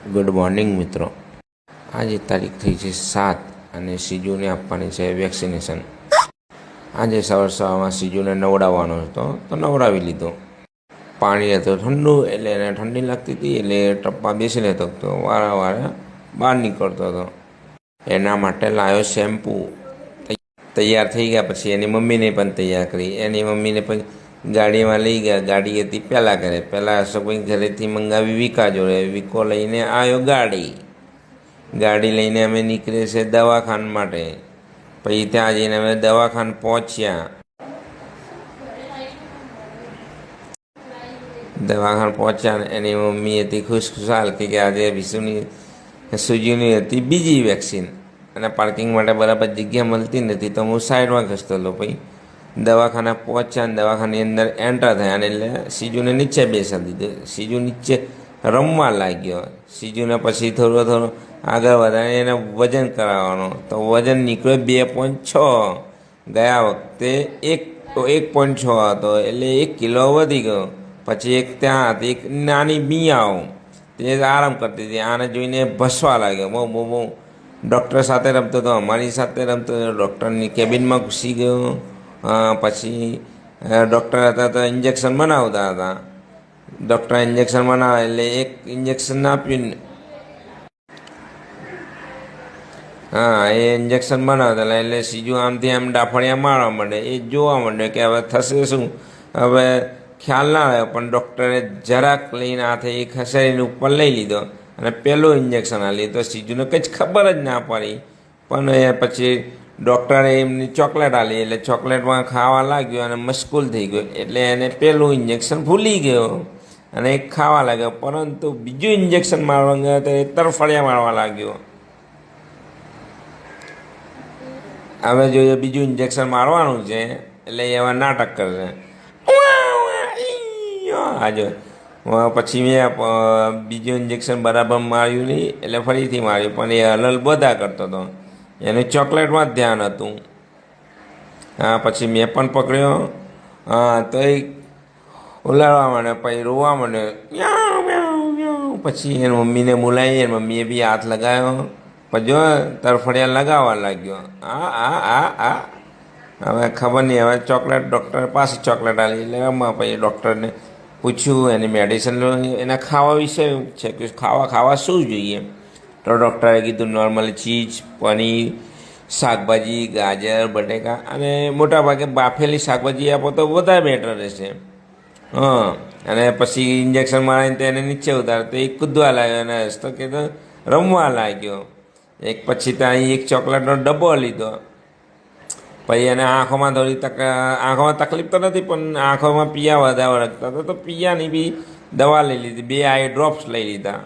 Good morning મિત્રો. આજે તારીખ થઈ છે સાત અને સીજુને આપવાની છે વેક્સિનેશન. આજે સવાર સવારમાં સીજુને નવડાવવાનો હતો, તો નવડાવી લીધો. પાણી હતું ઠંડુ, એટલે એને ઠંડી લાગતી હતી, એટલે ટપ્પા બેસી લેતો તો વારે વારે બહાર નીકળતો હતો. એના માટે લાવ્યો શેમ્પૂ. તૈયાર થઈ ગયા પછી એની મમ્મીને પણ તૈયાર કરી. એની મમ્મીને પણ ગાડીમાં લઈ ગયા. ગાડી હતી પહેલાં ઘરે. પહેલાં અશોકભાઈ ઘરેથી મંગાવી વિકા જોડે વિકો લઈને આવ્યો ગાડી. ગાડી લઈને અમે નીકળે છે દવાખાન માટે. પછી ત્યાં જઈને અમે દવાખાન પહોંચ્યા. દવાખાન પહોંચ્યા એની મમ્મી હતી ખુશખુશાલ કે આજે વિશુની સુજીની હતી બીજી વેક્સિન. અને પાર્કિંગ માટે બરાબર જગ્યા મળતી નથી. તો હું સાઈડમાં ઘસતો હતો. પછી દવાખાના પહોંચ્યા અને દવાખાની અંદર એન્ટર થયા એટલે સીજુને નીચે બેસાડી દીધો. સીજુ નીચે રમવા લાગ્યો. સીજુને પછી થોડું થોડું આગળ વધારે એને વજન કરાવવાનું. તો વજન નીકળ્યો બે પોઈન્ટ છ. ગયા વખતે એક એક પોઈન્ટ છ હતો એટલે એક કિલો વધી ગયો. પછી એક ત્યાં હતી, એક નાની બિયાઓ તે આરામ કરતી હતી. આને જોઈને ભસવા લાગ્યો. બહુ બહુ બહુ. ડૉક્ટર સાથે રમતો હતો, અમારી સાથે રમતો હતો. ડૉક્ટરની કેબિનમાં ઘૂસી ગયો. પછી ડૉક્ટર હતા તો ઇન્જેક્શન બનાવતા હતા. ડૉક્ટર ઇન્જેક્શન બનાવે એટલે એક ઇન્જેક્શન આપ્યું હા, એ ઇન્જેક્શન બનાવતા એટલે સીજું આમથી આમ ડાફળિયા મારવા માંડે. એ જોવા માંડે કે હવે થશે શું? હવે ખ્યાલ ના આવ્યો, પણ ડૉક્ટરે જરાક લઈને હાથે એ ખસેડીને ઉપર લઈ લીધો અને પહેલું ઇન્જેક્શન આ લીધું તો સીજુને કંઈ ખબર જ ના પડી. પણ એ પછી ડૉક્ટરે એમની ચોકલેટ આપી એટલે ચોકલેટમાં ખાવા લાગ્યો અને મશ્કૂલ થઈ ગયો. એટલે એને પહેલું ઇન્જેક્શન ભૂલી ગયો અને એ ખાવા લાગ્યો. પરંતુ બીજું ઇન્જેક્શન મારવા ગયો તો એ તરફડિયા મારવા લાગ્યો. હવે જોઈએ બીજું ઇન્જેક્શન મારવાનું છે એટલે એ હવે નાટક કરશે. આ જો. પછી મેં બીજું ઇન્જેક્શન બરાબર માર્યું નહીં એટલે ફરીથી માર્યું. પણ એ હલલ બધા કરતો હતો. એનું ચોકલેટમાં જ ધ્યાન હતું. હા, પછી મેં પણ પકડ્યો. હા, તો એ ઉલાડવા માંડે પછી રોવા માંડે. પછી એની મમ્મીને બોલાવી, એની મમ્મીએ બી હાથ લગાવ્યો. પછી જો તરફડિયા લગાવવા લાગ્યો. આ આ આ આ. હવે ખબર નહીં, હવે ચોકલેટ ડૉક્ટર પાસે ચોકલેટ આવી લેવામાં પછી ડૉક્ટરને પૂછ્યું, એની મેડિસિન એના ખાવા વિશે છે કે ખાવા ખાવા શું જોઈએ? તો ડૉક્ટરે કીધું નોર્મલી ચીઝ પનીર, શાકભાજી, ગાજર, બટેકા અને મોટાભાગે બાફેલી શાકભાજી આપો તો વધારે બેટર રહેશે. હા, અને પછી ઇન્જેક્શન મારીને તો એને નીચે ઉતાર તો એ કૂદવા લાગ્યો અને હસતો તો રમવા લાગ્યો. એક પછી ત્યાં એક ચોકલેટનો ડબ્બો લીધો. પછી એને આંખોમાં થોડી તક, આંખોમાં તકલીફ તો નથી, પણ આંખોમાં પિયા વધારે હતા. તો પિયાની બી દવા લઈ લીધી, બે આઈ ડ્રોપ્સ લઈ લીધા.